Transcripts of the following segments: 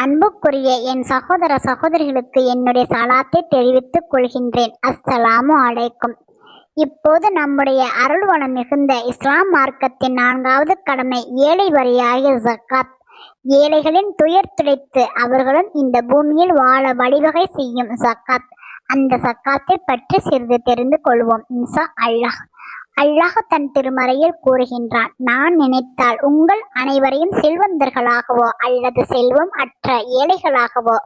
அன்புக்குரிய என் சகோதர சகோதரிகளுக்கு என்னுடைய சலாத்தை தெரிவித்துக் கொள்கின்றேன். அஸ்ஸலாமு அலைக்கும். இப்போது நம்முடைய அருள்வளம் மிகுந்த இஸ்லாம் மார்க்கத்தின் நான்காவது கடமை ஏழை வரியாகிய ஜக்காத். ஏழைகளின் துயர் துடைத்து அவர்களும் இந்த பூமியில் வாழ வழிவகை செய்யும் ஜக்காத். அந்த சக்காத்தை பற்றி சிறிது தெரிந்து கொள்வோம். இன்சா அல்லாஹ். அல்லாஹ் தன் திருமறையில் கூறுகின்றான் நான் நினைத்தால் உங்கள் அனைவரையும் செல்வந்தர்களாகவோ அல்லது செல்வம் அற்ற ஏழைகளாகவோ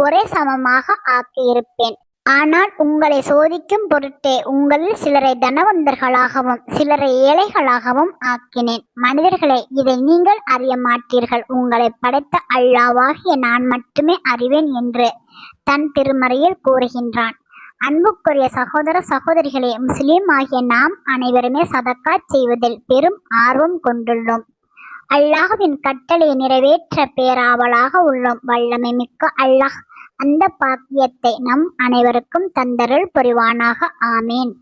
ஒரே சமமாக ஆக்கியிருப்பேன். ஆனால் உங்களை சோதிக்கும் பொருட்டே உங்களில் சிலரை தனவந்தர்களாகவும் சிலரை ஏழைகளாகவும் ஆக்கினேன். மனிதர்களே இதை நீங்கள் அறிய மாட்டீர்கள். உங்களை படைத்த அல்லாவாகிய நான் மட்டுமே அறிவேன் என்று தன் திருமறையில் கூறுகின்றான். அன்புக்குரிய சகோதர சகோதரிகளே முஸ்லீம் ஆகிய நாம் அனைவருமே சதக்கா செய்வதில் பெரும் ஆர்வம் கொண்டுள்ளோம். அல்லாஹுவின் கட்டளை நிறைவேற்ற பேராவலாக உள்ளோம். வல்லமை மிக்க அல்லாஹ் அந்த பாக்கியத்தை நம் அனைவருக்கும் தந்தருள் புரிவானாக. ஆமேன்.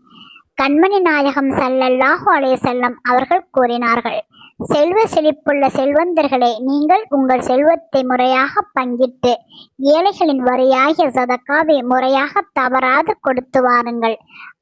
கண்மணி நாயகம் சல்லல்லாஹு அலே செல்லம் அவர்கள் கூறினார்கள் செல்வ செழிப்புள்ள செல்வந்தர்களே நீங்கள் உங்கள் செல்வத்தை முறையாக பங்கிட்டு ஏழைகளின் வரியாகிய சதக்காவை முறையாக தவறாது கொடுத்து வாருங்கள்.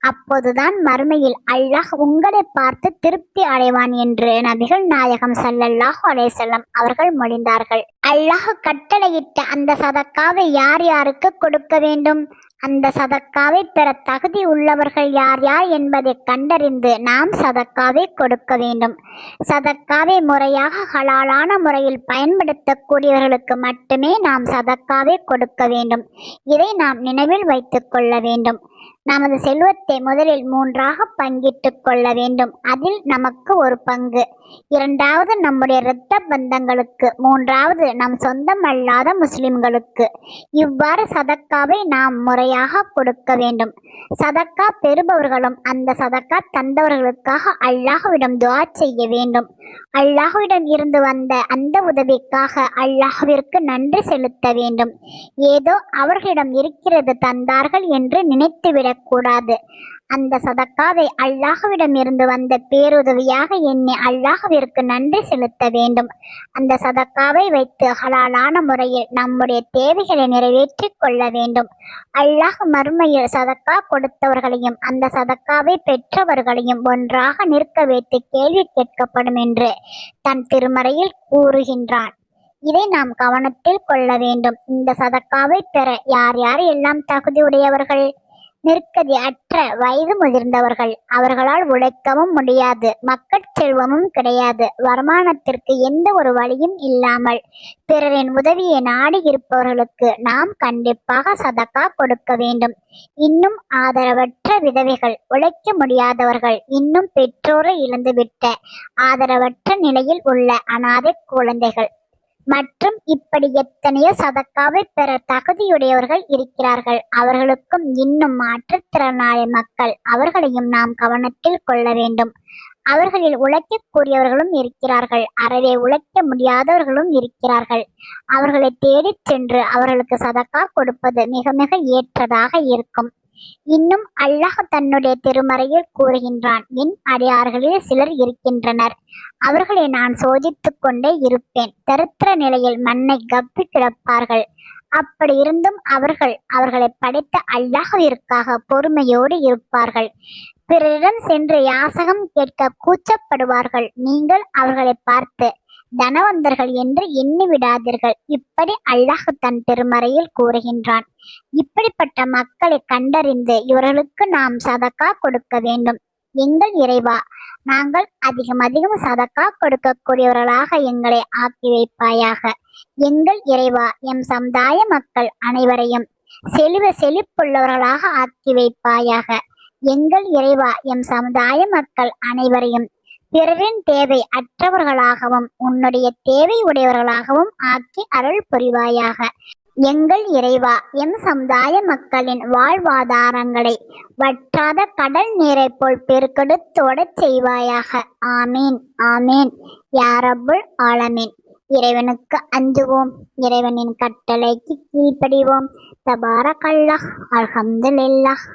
அப்போதுதான் மறுமையில் அல்லாஹ் உங்களை பார்த்து திருப்தி அடைவான் என்று நபிகள் நாயகம் சல்லல்லாஹு அலேசல்லம் அவர்கள் மொழிந்தார்கள். அல்லாஹ் கட்டளையிட்ட அந்த சதக்காவை யார் யாருக்கு கொடுக்க வேண்டும்? அந்த சதக்காவை பெற தகுதி உள்ளவர்கள் யார் யார் என்பதை கண்டறிந்து நாம் சதக்காவை கொடுக்க வேண்டும். சதக்காவை முறையாக ஹலாலான முறையில் பயன்படுத்தக்கூடியவர்களுக்கு மட்டுமே நாம் சதக்காவை கொடுக்க வேண்டும். இதை நாம் நினைவில் வைத்துக் கொள்ள வேண்டும். நமது செல்வத்தை முதலில் மூன்றாக பங்கிட்டு கொள்ள வேண்டும். அதில் நமக்கு ஒரு பங்கு. இரண்டாவது நம்முடைய இரத்த பந்தங்களுக்கு மூன்றாவது நம் சொந்தம் அல்லாத முஸ்லிம்களுக்கு. இவ்வாறு சதக்காவை நாம் முறையாக கொடுக்க வேண்டும். சதக்கா பெறுபவர்களும் அந்த சதக்கா தந்தவர்களுக்காக அல்லாஹ்விடம் துவா செய்ய வேண்டும். அல்லாஹுவிடம் இருந்து வந்த அந்த உதவிக்காக அல்லாஹுவிற்கு நன்றி செலுத்த வேண்டும். ஏதோ அவர்களிடம் இருக்கிறது தந்தார்கள் என்று நினைத்துவிடக்கூடாது அந்த சதக்காவை அல்லாஹுவிடம் இருந்து வந்த பேருதவியாக எண்ணி அல்லாஹுவிற்கு நன்றி செலுத்த வேண்டும். அந்த சதக்காவை வைத்து ஹலாலான முறையில் நம்முடைய தேவைகளை நிறைவேற்றிக் கொள்ள வேண்டும். அல்லாஹ் மறுமையில் சதக்கா கொடுத்தவர்களையும் அந்த சதக்காவை பெற்றவர்களையும் ஒன்றாக நிற்க வைத்து கேள்வி கேட்கப்படும் என்று தன் திருமறையில் கூறுகின்றான். இதை நாம் கவனத்தில் கொள்ள வேண்டும். இந்த சதக்காவை பெற யார் யார் எல்லாம் தகுதியுடையவர்கள் நிற்கதி அற்ற வயது முதிர்ந்தவர்கள். அவர்களால் உழைக்கவும் முடியாது. மக்கட் செல்வமும் கிடையாது. வருமானத்திற்கு எந்த ஒரு வழியும் இல்லாமல் பிறரின் உதவியை நாடி இருப்பவர்களுக்கு நாம் கண்டிப்பாக சதக்கா கொடுக்க வேண்டும். இன்னும் ஆதரவற்ற விதவைகள் உழைக்க முடியாதவர்கள் இன்னும் பெற்றோரை இழந்துவிட்ட ஆதரவற்ற நிலையில் உள்ள அனாதை குழந்தைகள். மற்றும் இப்படி எத்தனையோ சதக்காவை பெற தகுதியுடையவர்கள் இருக்கிறார்கள். அவர்களுக்கும் இன்னும் மாற்றுத்திறனாளி மக்கள் அவர்களையும் நாம் கவனத்தில் கொள்ள வேண்டும். அவர்களில் உழைக்கக்கூடியவர்களும் இருக்கிறார்கள். அறவே உழைக்க முடியாதவர்களும் இருக்கிறார்கள். அவர்களை தேடிச் சென்று அவர்களுக்கு சதக்கா கொடுப்பது மிக மிக ஏற்றதாக இருக்கும். இன்னும் அல்லாஹ் தன்னுடைய திருமறையில் கூறுகின்றான் என் அடியார்களில் சிலர் இருக்கின்றனர். அவர்களை நான் சோதித்துக் கொண்டே இருப்பேன். தரித்திர நிலையில் மண்ணை கப்பி கிடப்பார்கள். அப்படி இருந்தும் அவர்கள் அவர்களை படைத்த அல்லாஹிற்காக பொறுமையோடு இருப்பார்கள். பிறரிடம் சென்று யாசகம் கேட்க கூச்சப்படுவார்கள். நீங்கள் அவர்களை பார்த்து தனவந்தர்கள் என்று எண்ணி விடாதீர்கள். இப்படி அல்லாஹ் தன் திருமறையில் கூறுகின்றான். இப்படிப்பட்ட மக்களை கண்டறிந்து இவர்களுக்கு நாம் சதக்கா கொடுக்க வேண்டும். எங்கள் இறைவா நாங்கள் அதிகம் அதிகம் சதக்கா கொடுக்கக்கூடியவர்களாக எங்களை ஆக்கி வைப்பாயாக. எங்கள் இறைவா எம் சமுதாய மக்கள் அனைவரையும் செழிவ செழிப்புள்ளவர்களாக ஆக்கி வைப்பாயாக. எங்கள் இறைவா எம் சமுதாய மக்கள் அனைவரையும் பிறரின் தேவை அற்றவர்களாகவும் உன்னுடைய தேவை உடையவர்களாகவும் ஆக்கி அருள் புரிவாயாக. எங்கள் இறைவா எம் சமுதாய மக்களின் வாழ்வாதாரங்களை வற்றாத கடல் நீரை போல் பெருக்கெடுத்தோடச் செய்வாயாக. ஆமீன் ஆமீன். யாரபுல் ஆலமீன். இறைவனுக்கு அஞ்சுவோம் இறைவனின் கட்டளைக்கு கீழ்ப்படிவோம். தபார கல்லா அல்ஹம்துலில்லாஹ்